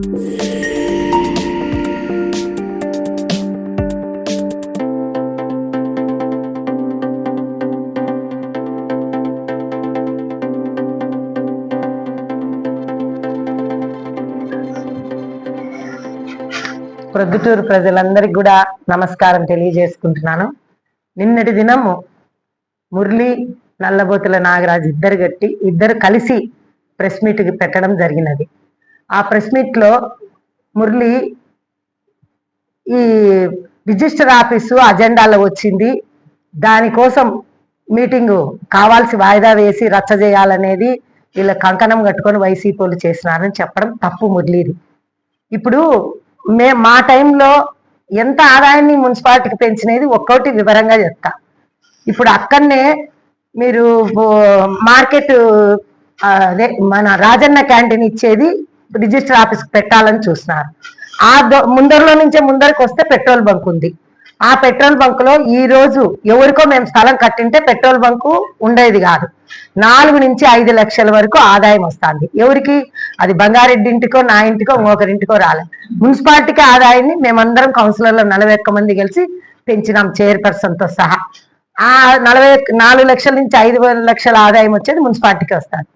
ప్రొద్దుటూరు ప్రజలందరికీ కూడా నమస్కారం తెలియజేసుకుంటున్నాను. నిన్నటి దినము మురళి నల్లబోతుల నాగరాజు ఇద్దరు గట్టి ఇద్దరు కలిసి ప్రెస్ మీట్ పెట్టడం జరిగినది. ఆ ప్రెస్ మీట్లో మురళి ఈ రిజిస్టర్ ఆఫీసు అజెండాలో వచ్చింది. దానికోసం మీటింగు కావాల్సి వాయిదా వేసి రచ్చ చేయాలనేది వీళ్ళ కంకణం కట్టుకొని వైసీపీలు చేసినారని చెప్పడం తప్పు మురళీది. ఇప్పుడు మే మా టైంలో ఎంత ఆదాయాన్ని మున్సిపాలిటీకి పెంచినది ఒక్కోటి వివరంగా చెప్తా. ఇప్పుడు అక్కడనే మీరు మార్కెట్ అదే మన రాజన్న క్యాంటీన్ ఇచ్చేది రిజిస్టర్ ఆఫీస్ పెట్టాలని చూస్తున్నారు. ఆ ముందరలో నుంచే ముందరకు వస్తే పెట్రోల్ బంక్ ఉంది. ఆ పెట్రోల్ బంక్లో ఈ రోజు ఎవరికో మేము స్థలం కట్టింటే పెట్రోల్ బంకు ఉండేది కాదు. నాలుగు నుంచి ఐదు లక్షల వరకు ఆదాయం వస్తుంది. ఎవరికి? అది బంగారెడ్డి ఇంటికో నా ఇంటికో ఇంకొకరింటికో రాలే. మున్సిపాలిటీకి ఆదాయాన్ని మేమందరం కౌన్సిలర్లో నలభై ఒక్క మంది కలిసి పెంచినాం చైర్పర్సన్తో సహా. ఆ నలభై నాలుగు లక్షల నుంచి ఐదు లక్షల ఆదాయం వచ్చేది మున్సిపాలిటీకి వస్తుంది.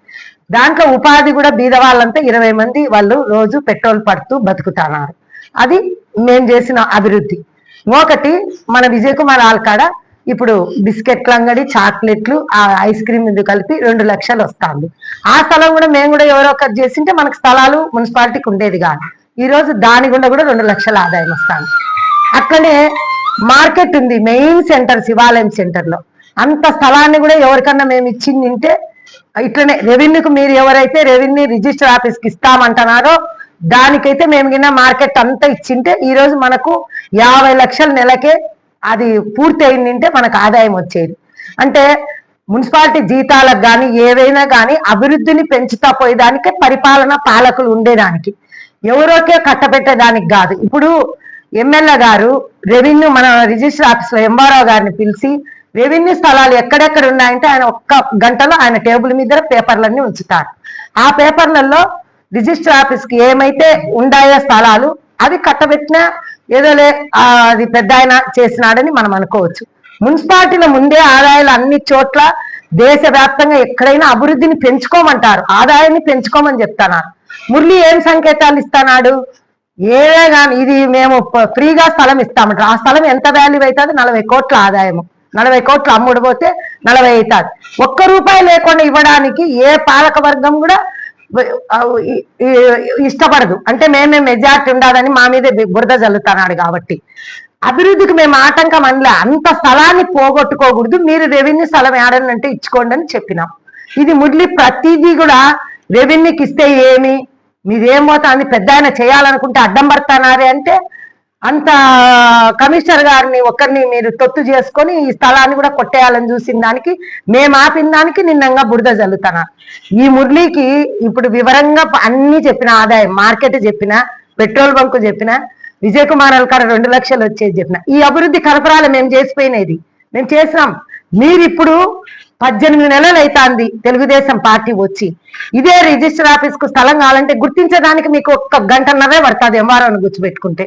దాంట్లో ఉపాధి కూడా బీద వాళ్ళంతా ఇరవై మంది వాళ్ళు రోజు పెట్రోల్ పడుతూ బతుకుతున్నారు. అది మేము చేసిన అభివృద్ధి. ఒకటి మన విజయ్ కుమార్ ఆల్కాడ ఇప్పుడు బిస్కెట్ల అంగడి చాక్లెట్లు ఆ ఐస్ క్రీమ్ ఇది కలిపి రెండు లక్షలు వస్తుంది. ఆ స్థలం కూడా మేము కూడా ఎవరో ఒకటి చేసింటే మనకు స్థలాలు మున్సిపాలిటీకి ఉండేది కాదు. ఈ రోజు దాని గుండా కూడా రెండు లక్షల ఆదాయం వస్తుంది. అట్లనే మార్కెట్ ఉంది మెయిన్ సెంటర్ శివాలయం సెంటర్లో. అంత స్థలాన్ని కూడా ఎవరికన్నా మేము ఇచ్చింది ఇట్లనే రెవెన్యూకి మీరు ఎవరైతే రెవెన్యూ రిజిస్టర్ ఆఫీస్కి ఇస్తామంటున్నారో దానికైతే మేము కింద మార్కెట్ అంతా ఇచ్చింటే ఈ రోజు మనకు యాభై లక్షల నెలకే అది పూర్తి అయిందంటే మనకు ఆదాయం వచ్చేది. అంటే మున్సిపాలిటీ జీతాలకు కానీ ఏవైనా కానీ అభివృద్ధిని పెంచుతా పోయేదానికే పరిపాలన పాలకులు ఉండేదానికి. ఎవరోకే కట్టబెట్టేదానికి కాదు. ఇప్పుడు ఎమ్మెల్యే గారు రెవెన్యూ మన రిజిస్టర్ ఆఫీస్లో ఎంఆర్ఓ గారిని పిలిచి రెవెన్యూ స్థలాలు ఎక్కడెక్కడ ఉన్నాయంటే ఆయన ఒక్క గంటలో ఆయన టేబుల్ మీద పేపర్లన్నీ ఉంచుతారు. ఆ పేపర్లలో రిజిస్టర్ ఆఫీస్కి ఏమైతే ఉండాయో స్థలాలు అవి కట్టబెట్టినా ఏదోలే లే అది పెద్ద ఆయన చేసినాడని మనం అనుకోవచ్చు. మున్సిపాలిటీల ముందే ఆదాయాలు అన్ని చోట్ల దేశవ్యాప్తంగా ఎక్కడైనా అభివృద్ధిని పెంచుకోమంటారు. ఆదాయాన్ని పెంచుకోమని చెప్తున్నారు మురళి ఏం సంకేతాలు ఇస్తానాడు? ఏదే కానీ ఇది మేము ఫ్రీగా స్థలం ఇస్తామంటారు. ఆ స్థలం ఎంత వాల్యూ అవుతుంది? నలభై కోట్ల ఆదాయము. నలభై కోట్లు అమ్ముడు పోతే నలభై అవుతుంది. ఒక్క రూపాయి లేకుండా ఇవ్వడానికి ఏ పాలక వర్గం కూడా ఇష్టపడదు. అంటే మేమే మెజార్టీ ఉండాలని మా మీద బురద జల్లుతున్నాడు కాబట్టి. అభివృద్ధికి మేము ఆటంకం అనలే. అంత స్థలాన్ని పోగొట్టుకోకూడదు. మీరు రెవెన్యూ స్థలం ఏడనంటే ఇచ్చుకోండి అని చెప్పినాం. ఇది మురళి ప్రతిదీ కూడా రెవెన్యూకి ఇస్తే ఏమి? మీదేం పోతా అని పెద్ద ఆయన చేయాలనుకుంటే అడ్డం పడతానారే అంటే అంత కమిషనర్ గారిని ఒక్కరిని మీరు తొత్తు చేసుకొని ఈ స్థలాన్ని కూడా కొట్టేయాలని చూసిన దానికి మేము ఆపిన దానికి నిన్నంగా బురద జల్లుతాన? ఈ మురళికి ఇప్పుడు వివరంగా అన్ని చెప్పిన ఆదాయం మార్కెట్ చెప్పిన పెట్రోల్ బంకు చెప్పిన విజయ్ కుమార్ అల్కాడ రెండు లక్షలు వచ్చేది చెప్పిన ఈ అభివృద్ధి కలపరాలు మేము చేసిపోయినది మేము చేసినాం. మీరు ఇప్పుడు పద్దెనిమిది నెలలు అవుతాంది తెలుగుదేశం పార్టీ వచ్చి. ఇదే రిజిస్టర్ ఆఫీస్కు స్థలం కావాలంటే గుర్తించడానికి మీకు ఒక్క గంటన్నరే పడుతుంది ఎంఆర్ఓని గుర్తుపెట్టుకుంటే.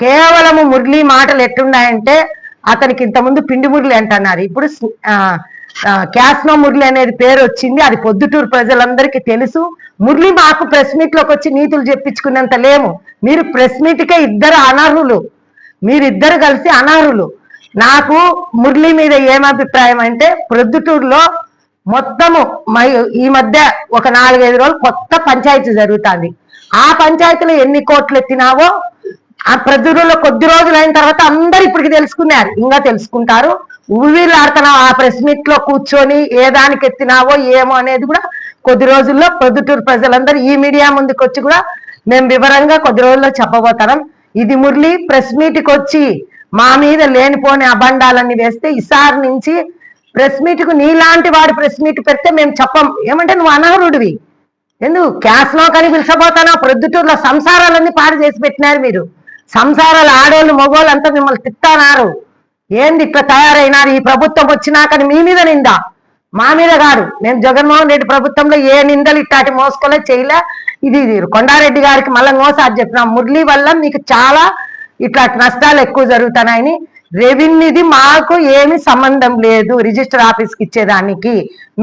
కేవలము మురళి మాటలు ఎట్లున్నాయంటే అతనికి ఇంతకుముందు పిండి మురళి అంటున్నారు. ఇప్పుడు క్యాస్నో మురళి అనేది పేరు వచ్చింది. అది పొద్దుటూరు ప్రజలందరికీ తెలుసు. మురళి మాకు ప్రెస్ మీట్లోకి వచ్చి నీతులు చెప్పించుకున్నంత లేము. మీరు ప్రెస్ మీట్ కే ఇద్దరు అనర్హులు. మీరిద్దరు కలిసి అనర్హులు. నాకు మురళి మీద ఏం అభిప్రాయం అంటే ప్రొద్దుటూరులో మొత్తము మై- ఈ మధ్య ఒక నాలుగైదు రోజులు కొత్త పంచాయతీ జరుగుతుంది. ఆ పంచాయతీలో ఎన్ని కోట్లు ఎత్తినావో ఆ ప్రొద్దుటూరులో కొద్ది రోజులు అయిన తర్వాత అందరు ఇప్పటికి తెలుసుకున్నారు. ఇంకా తెలుసుకుంటారు. ఊవిలాడుతున్నావు ఆ ప్రెస్ మీట్లో కూర్చొని ఏ దానికి ఎత్తినావో ఏమో అనేది కూడా కొద్ది రోజుల్లో ప్రొద్దుటూరు ప్రజలందరూ ఈ మీడియా ముందుకు వచ్చి కూడా మేము వివరంగా కొద్ది రోజుల్లో చెప్పబోతాం ఇది మురళి ప్రెస్ మీట్కి వచ్చి మా మీద లేనిపోని అబండాలన్నీ వేస్తే ఈసారి నుంచి ప్రెస్ మీట్కు నీలాంటి వాడు ప్రెస్ మీట్ పెడితే మేము చెప్పం. ఏమంటే నువ్వు అనర్హుడివి. ఎందుకు? క్యాస్లో కానీ పిలిచబోతానా ప్రొద్దుటూరులో సంసారాలన్నీ పాడు చేసి పెట్టినారు మీరు. సంసారాలు ఆడోళ్ళు మగోళ్ళు అంతా మిమ్మల్ని తిట్టానారు. ఏంది ఇట్లా తయారైనారు? ఈ ప్రభుత్వం వచ్చినాకని మీ మీద నింద? మా మీద కాదు. మేము జగన్మోహన్ రెడ్డి ప్రభుత్వంలో ఏ నిందలు ఇట్టాటి మోసుకోలే చేయలే. ఇది కొండారెడ్డి గారికి మళ్ళీ మోసాది చెప్పిన మురళి వల్ల మీకు చాలా ఇట్లా నష్టాలు ఎక్కువ జరుగుతున్నాయని రెవెన్యూది మాకు ఏమి సంబంధం లేదు రిజిస్టర్ ఆఫీస్కి ఇచ్చేదానికి.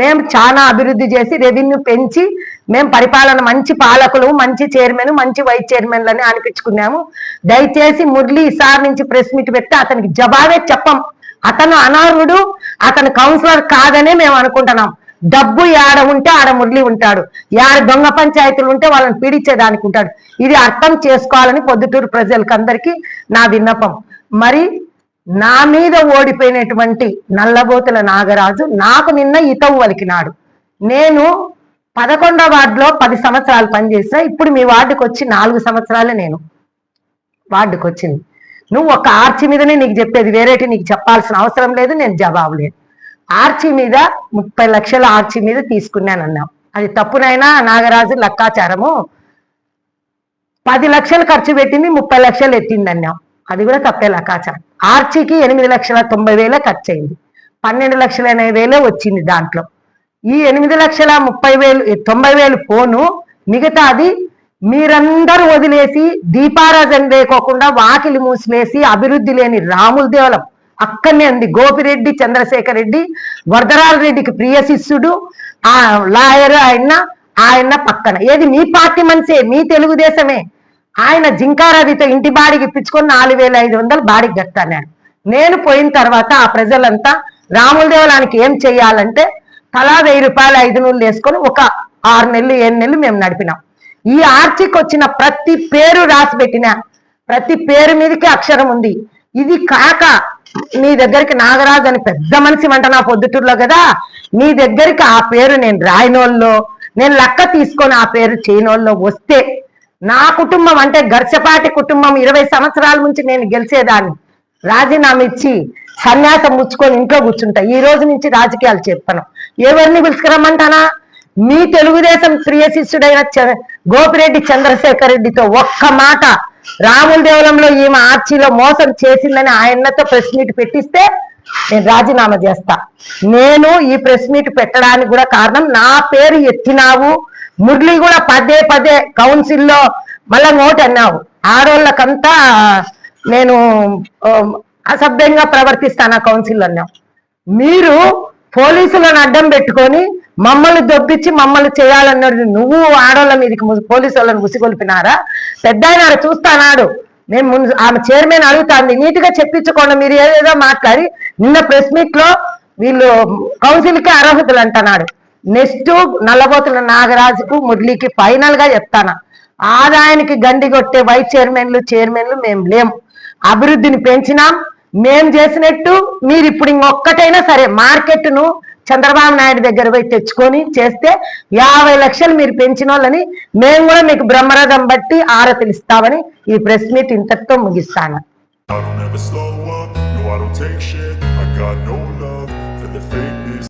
మేము చాలా అభివృద్ధి చేసి రెవెన్యూ పెంచి మేము పరిపాలన మంచి పాలకులు మంచి చైర్మన్ మంచి వైస్ చైర్మన్లని అనిపించుకున్నాము. దయచేసి మురళి ఈసారి నుంచి ప్రెస్ మీట్ పెట్టి అతనికి జవాబే చెప్పం. అతను అనర్హుడు అతను కౌన్సిలర్ కాదనే మేము అనుకుంటున్నాం. డబ్బు యాడ ఉంటే ఆడ మురళి ఉంటాడు. యాడ దొంగ పంచాయతీలు ఉంటే వాళ్ళని పీడించేదానికి ఉంటాడు. ఇది అర్థం చేసుకోవాలని పొద్దుటూరు ప్రజలకు నా విన్నపం. మరి నా మీద ఓడిపోయినటువంటి నల్లబోతుల నాగరాజు నాకు నిన్న ఇతవు వలికినాడు నేను పదకొండో వార్డులో పది సంవత్సరాలు పనిచేసా ఇప్పుడు మీ వార్డుకి వచ్చి నాలుగు సంవత్సరాలే నేను. వార్డుకు వచ్చింది నువ్వు ఒక ఆర్చి మీదనే నీకు చెప్పేది వేరేటి నీకు చెప్పాల్సిన అవసరం లేదు నేను జవాబు లేదు. ఆర్చి మీద ముప్పై లక్షల ఆర్చి మీద తీసుకున్నాను అన్నావు అది తప్పునైనా నాగరాజు లక్కాచారము? పది లక్షలు ఖర్చు పెట్టింది ముప్పై లక్షలు ఎత్తింది అన్నావు అది కూడా తప్పే లక్కాచారం. ఆర్చికి ఎనిమిది లక్షల తొంభై వేలే ఖర్చు అయింది పన్నెండు లక్షల ఎనభై వేలే వచ్చింది దాంట్లో. ఈ ఎనిమిది లక్షల ముప్పై వేలు తొంభై వేలు పోను మిగతాది మీరందరూ వదిలేసి దీపారాజన్ లేకోకుండా వాకిలి మూసివేసి అభివృద్ధి లేని రాముల దేవలం. అక్కడనే ఉంది గోపిరెడ్డి చంద్రశేఖర్ రెడ్డి వరదరాల రెడ్డికి ప్రియ శిష్యుడు ఆ లాయర్ ఆయన ఆయన పక్కన. ఏది మీ పార్టీ మనిషే మీ తెలుగుదేశమే. ఆయన జింకారవితో ఇంటి బాడికి ఇప్పించుకొని నాలుగు వేల ఐదు వందలు బాడికి కట్టాను. నేను పోయిన తర్వాత ఆ ప్రజలంతా రాముల దేవలానికి ఏం చెయ్యాలంటే తలా వెయ్యి రూపాయలు ఐదు నూళ్ళు వేసుకొని ఒక ఆరు నెలలు ఏడు నెలలు మేము నడిపినాం. ఈ ఆర్చికి వచ్చిన ప్రతి పేరు రాసి పెట్టిన ప్రతి పేరు మీదకి అక్షరం ఉంది. ఇది కాక నీ దగ్గరికి నాగరాజు అని పెద్ద మనిషి వంట నా పొద్దుటూరులో కదా. నీ దగ్గరికి ఆ పేరు నేను రాయినోళ్ళలో నేను లెక్క తీసుకొని ఆ పేరు చేయనోళ్ళలో వస్తే నా కుటుంబం అంటే గర్చపాటి కుటుంబం. ఇరవై సంవత్సరాల నుంచి నేను గెలిచేదాన్ని. రాజీనామా ఇచ్చి సన్యాసం ముచ్చుకొని ఇంట్లో కూర్చుంటా. ఈ రోజు నుంచి రాజకీయాలు చెప్పను ఎవరిని పిలుచుకురమ్మంటానా? మీ తెలుగుదేశం ప్రియ శిష్యుడైన గోపిరెడ్డి చంద్రశేఖర్ రెడ్డితో ఒక్క మాట. రాముల దేవలంలో ఈమె ఆర్చీలో మోసం చేసిందని ఆయనతో ప్రెస్ మీట్ పెట్టిస్తే నేను రాజీనామా చేస్తా. నేను ఈ ప్రెస్ మీట్ పెట్టడానికి కూడా కారణం నా పేరు ఎత్తినావు. మురళి కూడా పదే పదే కౌన్సిల్లో మళ్ళా నోట్ అన్నావు ఆడోళ్ళకంతా నేను అసభ్యంగా ప్రవర్తిస్తాను ఆ కౌన్సిల్ మీరు పోలీసులను అడ్డం పెట్టుకొని మమ్మల్ని దొబ్బిచ్చి మమ్మల్ని చేయాలన్నది నువ్వు ఆడోళ్ళ మీదకి పోలీసు వాళ్ళని ముసిగొల్పినారా? పెద్ద ఆయన చూస్తానాడు. నేను ముందు ఆమె చైర్మన్ అడుగుతాంది నీట్గా చెప్పించుకోండి మీరు ఏదేదో మాట్లాడి నిన్న ప్రెస్ మీట్లో వీళ్ళు కౌన్సిల్కి అర్హతలు అంటున్నాడు. నెక్స్ట్ నల్లబోతుల నాగరాజుకు మురళికి ఫైనల్గా చెప్తాను. ఆదాయానికి గండి కొట్టే వైస్ చైర్మన్లు చైర్మన్లు మేము లేం. అభివృద్ధిని పెంచినాం మేం చేసినట్టు మీరు ఇప్పుడు ఇంకొక్కటైనా సరే మార్కెట్ను చంద్రబాబు నాయుడు దగ్గర పోయి తెచ్చుకొని చేస్తే యాభై లక్షలు మీరు పెంచిన వాళ్ళని మేము కూడా మీకు బ్రహ్మరథం బట్టి ఆరతులు ఇస్తామని ఈ ప్రెస్ మీట్ ఇంతటితో ముగిస్తాను.